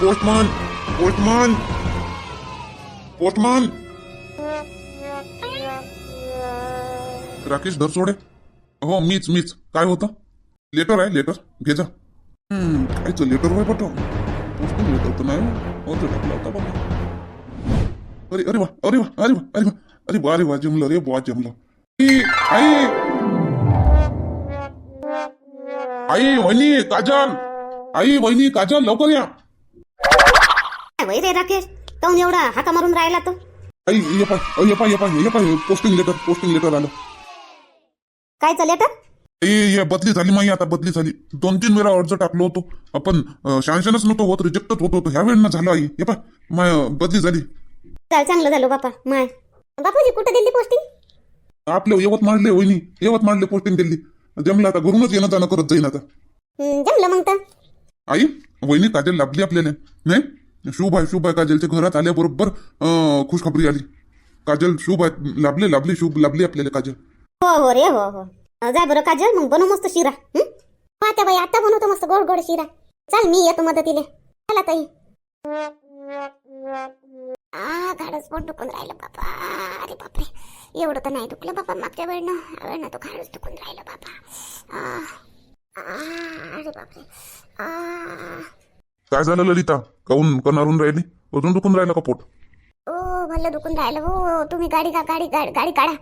Postman postman postman. Rakesh Dharsode हो. मीच मीच. काय होतं? लेटर आहे लेटर घे जा. कायचं लेटर होय पटव पोस्टमन लेटर तर नाही. हो तो टाकला होता बाबा अरे अरे वा अरे वा अरे वा अरे वा. अरे वा अरे वा जमलं रे बुवा जमलं. आई आई. आई वहिनी काजल. आई वहिनी काजल लवकर या. काय रे राकेश? काऊन एवढा हाका मारून राहिला तो? आई ये पाय. अ, ये पाय ये पाय ये पाय. पोस्टिंग लेटर पोस्टिंग लेटर आलं. काय चालेल तर ए ये बदली झाली माही आता बदली झाली. दोन तीन वेळा अर्ज टाकलो होतो. आपण शांशनच नव्हतो होत रिजेक्टच होत होतो. ह्या वेळेला झालं आई. ये पाय. माय अ, बदली झाली. चाल चांगलं झालं बापा. माय. बापूजी कुठं दिली पोस्टिंग आपल्या यवतमाळले वहिनी. यवतमाळले पोस्टिंग दिली. जमलं आता घरूनच येणं जाणं करत जाईन आता. जमलं मग तर. आई वहिनी काजल लाभली आपल्याला. नाही? शुभ आहे शुभ आहे काजलच्या घरात आल्याबरोबर अं, खुशखबरी आली. काजल शुभ आहे लाभले लाभले शुभ लाभली आपल्याला काजल. हो हो रे हो हो. अं, जाय बरं काजल मग बनव मस्त शिरा हं? हो बाई आता बनवतो मस्त गोड गोड शिरा. चाल मी येतो मदतीले. चला ताई. आ घाडच पोट दुखून राहिलं बापा. अरे बापरे. एवढं तर नाही दुखलं बाबा मागच्या वेळनं. ह्या वेळनं तो घाडच दुखून राहिलं बापा. आ, आ, अरे बापरे. आ काय झालं ललिता? काऊन कणारून राहिली? अजून दुखून राहिलं का पोट? ओ भलं दुखून राहिलं. हो तुम्ही गाडी का गाडी गाडी गाडी काढा.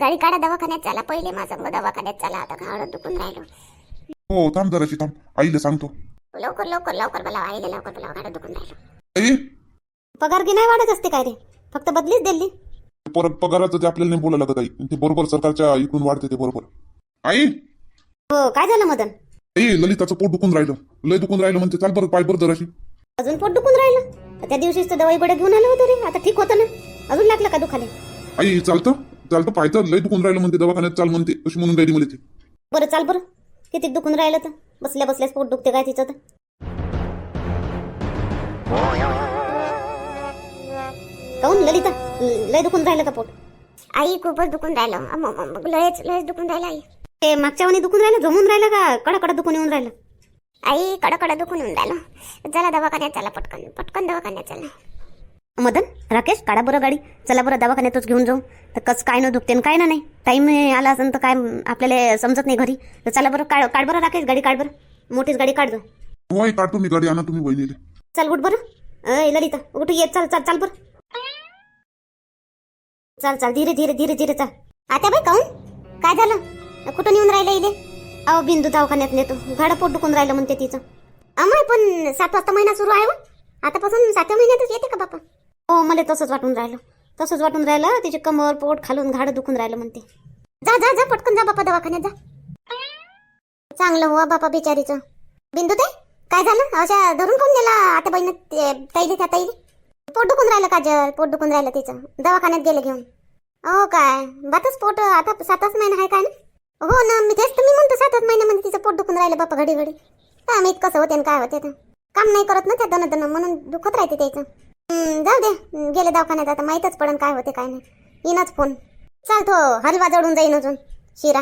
गाडी काढा दवाखान्यात चला. पहिले माझं मग दवाखान्यात चला. आता घाडत दुखून राहिलो. हो थांब जराशी थांब. आईला सांगतो. लवकर लवकर लवकर बोलावा. आईला लवकर बोलावा. गाडत दुखून राहिलो. आई? पगार की नाही वाढत असते काय रे? फक्त बदलीच दिली. परत पगाराचं ते आपल्याला नाही बोलायला लागत आई. ते बरोबर सरकारच्या इकडून वाढते ते बरोबर. आई? हो काय झालं मदन? आई ललिताचं पोट दुखून राहिलं. लय दुखून राहिलं म्हणते. चाल बरं पाय बरं जराशी अजून पोट दुखून राहिलं? त्या दिवशीच तर दवाई बडे घेऊन आलं होतं रे. आता ठीक होतं ना. अजून लागलं का दुखाले? आई चालतं. चालतं पायचं लय दुखून राहिलं म्हणते. दवाखान्यात चाल म्हणते. अशी म्हणून राहिली मला ती बरं चाल बरं. किती दुखून राहिलं तर? बसल्या बसल्याच पोट दुखते काय तिचं तर? काऊन ललिता? ल- लय दुखून राहिलं का पोट? आई खूपच दुखून राहिलं. अम, अम, अम, लयच लयच दुखून राहिलं आई. ते मागच्या वाणी दुखून राहिलं जमून राहिलं का कडा कडा दुखून येऊन राहिलं? आई कडकड दुखून येऊन राहिलं. चला दवाखान्यात चला पटकन. पटकन दवाखान्यात चला. मदन राकेश काढा बरं गाडी. चला बरं दवाखान्यातच घेऊन जाऊ. तर कस काय न दुखते न काय ना नाही. टाईम आला असेल तर काय आपल्याला समजत नाही घरी. तर चला बरं काढ काढ बरं राकेश गाडी काढ बरं. मोठीच गाडी काढ जा आई काढतो मी गाडी. आणा तुम्ही वहिनीले. चल उठ बरं. ललिता. उठ ये. चाल चाल चाल बरं. चाल चाल. धीरे धीरे धीरे धीरे चाल. आता बाई काऊन? काय झालं? कुठून येऊन राहिलं इले? अहो बिंदू दवाखान्यात नेतो. घाडं पोट दुखून राहिलं म्हणते तिचं. अमय पण सात वाजता महिना सुरू आहे हो. आतापासून सातव्या महिन्यातच येते का बापा? हो मला तसंच वाटून राहिलं. तसंच वाटून राहिलं तिचे कमर पोट खालून घाडं दुखून राहिलं म्हणते. जा जा जा पटकन जा बापा दवाखान्यात जा. चांगलं हो बापा बिचारीचं. बिंदू ते काय झालं? अशा धरून कोण नेला आता बहिण ताईली त्या तैली पोट दुखून राहिलं काजल पोट दुखून राहिलं तिचं. दवाखान्यात गेलं घेऊन. हो काय? बातच पोट आता सातच महिना आहे काय ना? हो ना मी तेच तर मी म्हणतो सात आठ महिन्यामध्ये तिचं पोट दुखून राहिलं बापा घडी घडी काय माहीत कसं होते काय होते तर. काम नाही करत ना त्या दन दन म्हणून दुखत राहते त्याचं. जाऊ दे गेले दवाखान्यात आता माहीतच पडन काय होते काय नाही. येणच फोन चालतो हो, हलवा जडून जाईन अजून शिरा.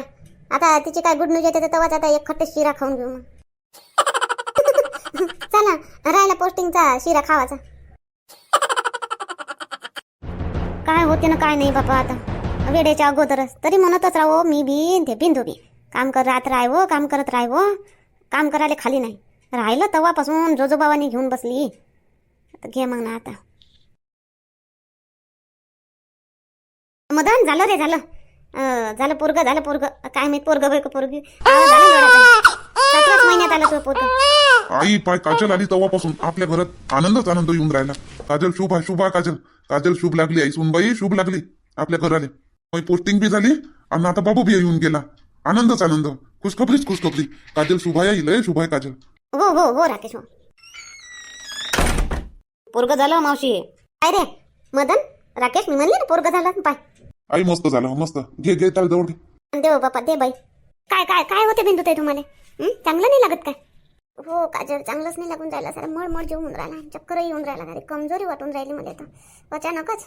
आता तिची काय गुड न्यूज येते तर तेव्हाच आता एक खट्टे शिरा खाऊन घेऊ मग. चला राहिला पोस्टिंगचा शिरा खावाचा. काय होते ना काय नाही बापा आता. वेळेच्या अगोदरच. तरी म्हणतच राहो मी बिन ते बिन बी. काम कर राहत राहावं काम करत राहावं. काम करायला खाली नाही. राहिलं तेव्हापासून जोजोबावानी घेऊन बसली. आता घे मग ना आता. मदन झालं रे झालं. झालं पोरग झालं पोरग. काय माहीत पोरग बाई का पोरगी सातव्याच महिन्यात आलं तो पोरग. आई पाय काजल आली तेव्हापासून आपल्या घरात आनंदच आनंद येऊन राहिला. काजल शुभ आहे शुभ आहे काजल. काजल शुभ लागली आई. सुनबाई शुभ लागली आपल्या घराले. मग पोस्टिंग बी झाली आणि आता बाबू बी येऊन गेला. आनंदच आनंद. खुशखबरीच खुशखबरी. काजल शुभ आहे लय शुभ आहे काजल. हो हो हो राकेश हो. पोरग झालं मावशी. काय रे? मदन? राकेश मी म्हणले ना पोरग झालं. पाय. आई मस्त झालं मस्त. घे घे त्याला जवळ घे. देव बापा दे बाई. काय काय काय होते बिंदू ते तुम्हाला? हं? चांगलं नाही लागत काय? हो काजल चांगलंच नाही लागून राहिला. सर मळमळ जेवून राहिला. चक्कर येऊन राहिला. कमजोरी वाटून राहिली मला तर. अचानकच.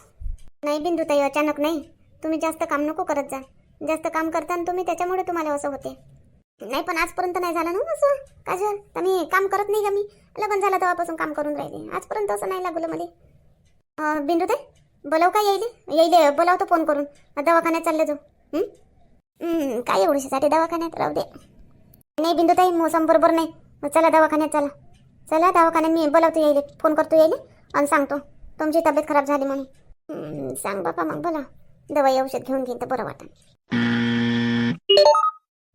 नाही बिंदू ताई अचानक नाही. तुम्ही जास्त काम नको करत जा. जास्त काम करता तुम्ही त्याच्यामुळे तुम्हाला असं होते. नाही पण आजपर्यंत नाही झालं ना हो असं. काजल तर मी काम करत नाही का मी? लग्न झालं तेव्हापासून काम करून राहिले. आजपर्यंत असं नाही लागलं मला. बिंदू ते बोलाव का येईल? येईल बोलावतो फोन करून. दवाखान्यात चालले जाऊ. काय एवढीसाठी दवाखान्यात? राहू दे. नाही बिंदू ताई मोसम बरोबर नाही. चला दवाखान्यात चला. चला दवाखान्यात मी बोलावतो येईल. फोन करतो येईल आणि सांगतो. तुमची तब्येत खराब झाली म्हणून. सांग बापा मग बोला. दवाई औषध घेऊन घेईन तर बरं वाटेल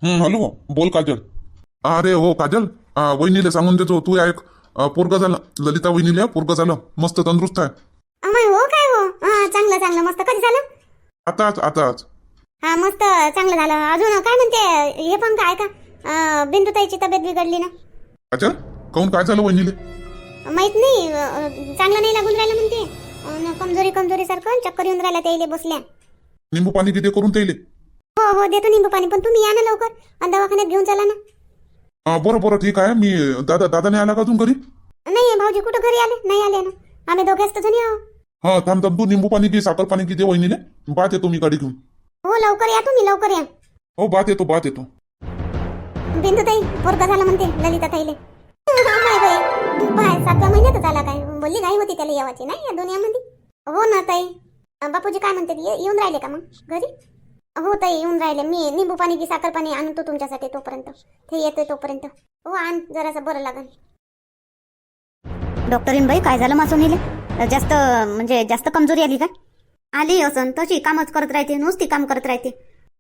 हम्म हॅलो बोल काजल. अरे हो काजल. आ, वहिनीले सांगून देतो तू ऐक पोरगं झालं. ललिता वहिनीले पोरगं झालं. मस्त तंदुरुस्त आहे. हो काय हो? हा चांगलं चांगलं. मस्त. कधी झालं? आताच आताच. हा मस्त. चांगलं झालं. अजून काय म्हणते? हे पण काय का? बिंदुताईची तब्येत बिघडली ना? काजल काऊन काय झालं वहिनीले? माहीत नाही. चांगलं नाही लागून राहिलं म्हणते. कमजोरी कमजोरी सारखं चक्कर येऊन राहिला त्याइले बसल्या. निंबू पाणी किती करून त्याले हो हो देतो निंबू पाणी पण तुम्ही या ना लवकर. आणि दवाखान्यात घेऊन चला ना. बरं बरं ठीक आहे. मी दादा दादाने आला का अजून घरी? नाही भाऊजी कुठं घरी आले? नाही आले ना. आम्ही दोघेच तर जणी आहो. हा थांब थांब तू निंबू पाणी घे साखर पाणी घे दे वहिनीले. बात येतो मी गाडी घेऊन. हो लवकर या तुम्ही लवकर या. हो बात येतो बात येतो. बिंदुताई पोरगा झाला म्हणते ललिता ताईले नाही बाई बाय सातव्या महिन्यातच आला काय? बोलली घाई होती त्याला येवाची नाही या दुनियामध्ये हो ना ताई. बापूजी काय म्हणते ये- येऊन राहिले का मग घरी? हो ताई येऊन राहिले. मी निंबू पाणी की साखर पाणी आणतो तुमच्यासाठी तोपर्यंत. ते येतोय तोपर्यंत. हो आण जरासं बरं लागल. डॉक्टरीन बाई काय झालं मासोनीले जास्त म्हणजे जास्त कमजोरी आली का? आली असन तशी कामच करत राहते नुसती काम करत राहते.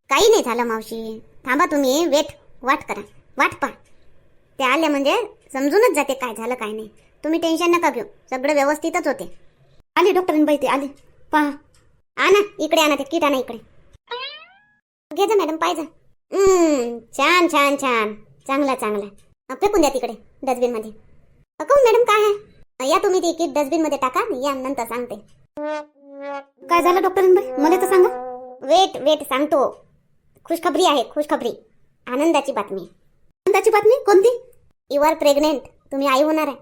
काही नाही झालं मावशी. थांबा तुम्ही वेट वाट करा. वाट पहा. ते आले म्हणजे समजूनच जाते काय झालं काय नाही. तुम्ही टेन्शन नका घेऊ. सगळं व्यवस्थितच होते. आली डॉक्टरीन बाई ते आली. पहा. आणा इकडे आणा ते किट आणा इकडे. घे जा मॅडम पाहिजे छान छान छान. चांगला चांगला. फेकून द्या तिकडे डस्टबिनमध्ये अ, काहून मॅडम काय आहे? या तुम्ही ती किट डस्टबिनमध्ये टाका या नंतर सांगते. काय झालं डॉक्टरीन बाई मला तर सांगा. वेट वेट सांगतो. खुशखबरी आहे खुशखबरी. आनंदाची बातमी. आनंदाची बातमी? कोणती? यू आर प्रेग्नेंट तुम्ही आई होणार आहे.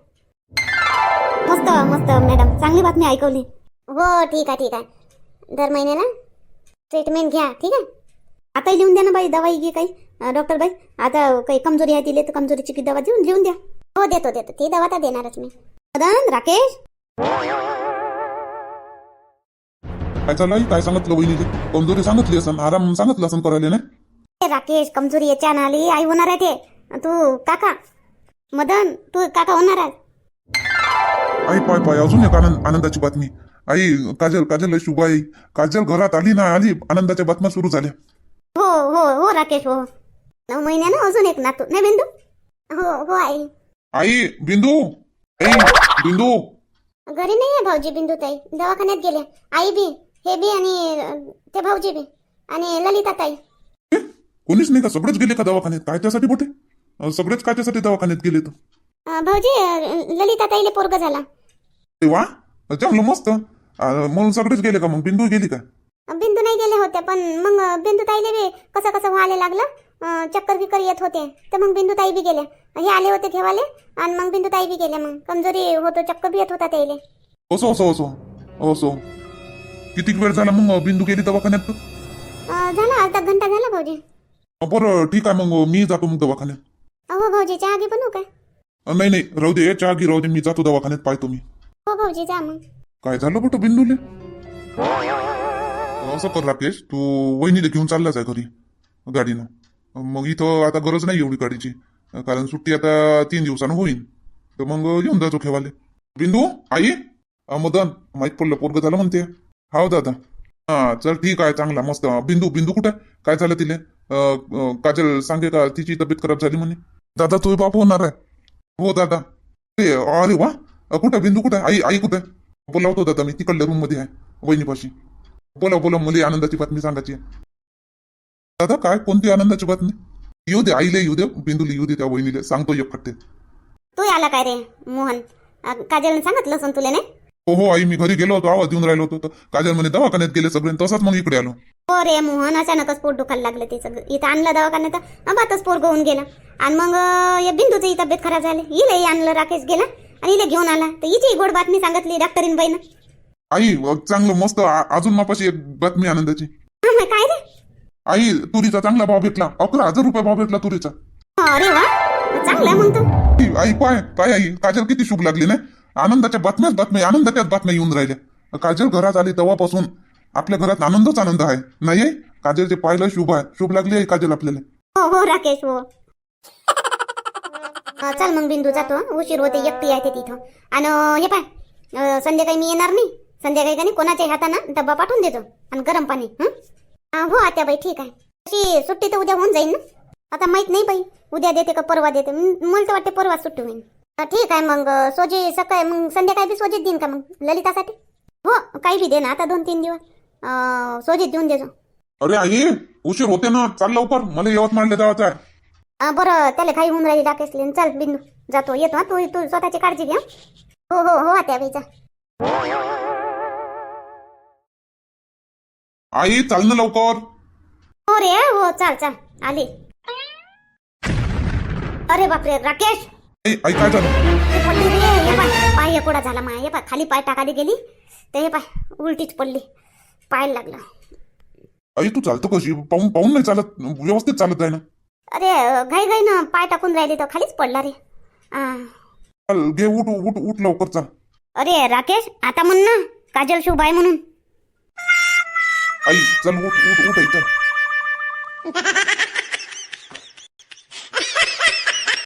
मस्त मस्त मॅडम. चांगली बातमी ऐकवली. हो ठीक आहे ठीक आहे. दर महिन्याला ट्रीटमेंट घ्या ठीक आहे? आता लिहून द्या ना बाई दवाई घे काही. डॉक्टर बाई आता काही कमजोरी आहे तिले तर कमजोरीची की दवा देऊन लिहून द्या. हो देतो देतो. ती दवा तर देणारच मी. मदन राकेश? काय सांगितलं वहिनीले कमजोरी सांगितली असं आराम सांगितलं असं करायला नाही? ए, राकेश कमजोरी याच्या आली आई होणार आहे ते. तू काका मदन तू काका होणार आहे? आई पाय पाय अजून एक आनंद आनंदाची बातमी. आई काजल काजल शुभ आई काजल घरात आली ना आली. आनंदाच्या बातम्या सुरू झाल्या. हो हो हो राकेश हो. नऊ महिन्यानं अजून एक नातू. नाही बिंदू? हो हो आई. आई बिंदू? आई बिंदू? घरी नाही आहे भाऊजी बिंदू ताई. दवाखान्यात गेले. आई बी हे बी आणि ते भाऊजी बी आणि ललिता ताई. हे? कोणीच नाही का? सगळेच गेले का दवाखान्यात? काय त्यासाठी बोटे अं, सगळेच काय त्यासाठी दवाखान्यात गेले तर? अं, भाऊजी अं, ललिता ताईले पोरग झाला. ते वा चांगलं मस्त. अं, म्हणून सगळेच गेले का मग? बिंदू गेली का? बिंदू नाही गेले होते पण मग बिंदू ताईले बी कसं कसं व्हायला लागलं? अं, चक्कर बिक्कर येत होते तर मग बिंदू ताई बी गेले. हे आले होते घेवाले आणि मग बिंदू ताई बी गेले मग. कमजोरी होतो चक्कर बी येत होता त्याले असो असो असो असो. किती वेळ झाला मग बिंदू गेली दवाखान्यात अं, झाला अर्धा घंटा झाला भाऊजी. अं, बरं ठीक आहे मग मी जातो मग दवाखान्यात. हो भाऊजी चहा घे बनवू अं, नाही नाही राहू दे चहा घे राहू दे मी जातो दवाखान्यात पाहतो मी. हो भाऊजी जा मग. काय झालं बट बिंदूले असं कर राकेश तू वहिनीला घेऊन चाललाच आहे घरी गाडीनं. मग इथं आता गरज नाही एवढी गाडीची कारण सुट्टी आता तीन दिवसानं होईन. तर मग येऊन जातो खेवाले. बिंदू आई मदन माहीत पडलं पोरग झालं म्हणते. हाव दादा. हा चल ठीक आहे चांगला मस्त. बिंदू बिंदू कुठे? काय झालं तिले? काजल सांगे का तिची तब्येत खराब झाली म्हणे? दादा तुझे बाप होणार आहे. हो दादा. अरे वा. अ, कुठं? बिंदू कुठं? आई आई कुठं? बोलावतो दादा मी तिकडल्या रूममध्ये आहे वहिनीपाशी. बोला बोला मुली आनंदाची बातमी सांगायची आहे. दादा काय कोणती आनंदाची बातमी? येऊ दे आईला येऊ दे बिंदूला येऊ दे त्या वहिनीला सांगतो एक खट्टे तू आला काय रे मोहन? अं, काजलने सांगितलं असं तुला नाही? हो हो आई मी घरी गेलो होतो आवाज देऊन राहिलो होतो तर काजल म्हणे दवाखान्यात गेले सगळे तसाच मग इकडे आलो. हो रे मोहन अचानकच पोट दुखायला लागलं ते सगळं. इथं आणलं दवाखान्यात बातच पोर होऊन गेला. आणि मग अं, या बिंदूची तब्येत खराब झाली. हिलाही आणलं राकेश गेला. आणि हिला घेऊन आला. तर हिची गोड बातमी सांगितली डॉक्टरीन बाईनं. आई अ, चांगलं मस्त आ- अजून मापाशी एक बातमी आनंदाची. हा, काय रे? आई तुरीचा चांगला भाव भेटला. अकरा हजार रुपये भाव भेटला तुरीचा. अरे वा चांगलं आहे मग तर ई, आई पाय काय आई काजल किती शुभ लागली नाही? आनंदाच्या बातम्याच बातम्या आनंदाच्याच बातम्या येऊन राहिल्या. काजल घरात आली तेव्हापासून आपल्या घरात आनंदच आनंद आहे. नाही आई? काजलचे पाहिलं शुभ आहे. शुभ लागली आहे काजल आपल्याला. हो हो राकेश हो. चल मग बिंदू जातो उशीर होते एकटी आहे ते तिथं. आणि हे पाय संध्याकाळी मी येणार नाही. संध्याकाळी का कोणाच्या हातानं डब्बा पाठवून देतो आणि गरम पाणी हो. आता बाई ठीक आहे. तशी सुट्टी तर उद्या होऊन जाईल ना. आता माहीत नाही बाई उद्या देते का परवा देते. मला तर वाटते परवा सुट्टी होईल. ठीक आहे मग सोजे सोजी सकाळी मग संध्याकाळी बी सोजीत देईन का मग ललितासाठी? हो काही बी दे ना आता दोन तीन दिवस. अं, सोजीत देऊन देजो. अरे आई उशीर होते ना चाल लवकर. मला यवतमाळला जायचं आहे. बरं त्याला काही होऊन राहिली राकेशले चल बिंदू जातो येतो हा तू तू स्वतःची काळजी घ्या हो. हो हो त्या बाईचा. आई चाल ना लवकर. हो रे हो चाल चाल आली. अरे बापरे राकेश! आई आई काय झालं? ते पडली रे हे पाय पाय एकोडा झाला माय हे पाय खाली पाय टाकायला गेली ते हे पाय उलटीच पडली पाय लागला. आई तू चालतो कशी? पाहून पाहून नाही चालत व्यवस्थित चालत आहे ना. अरे घाई घाई ना पाय टाकून राहिली तर खालीच पडला रे. आ. चाल घे उठ उठ उठ लवकर चाल अरे राकेश आता म्हण ना काजल शुभ आहे म्हणून. आई चल उठ उठ उठ आई चल.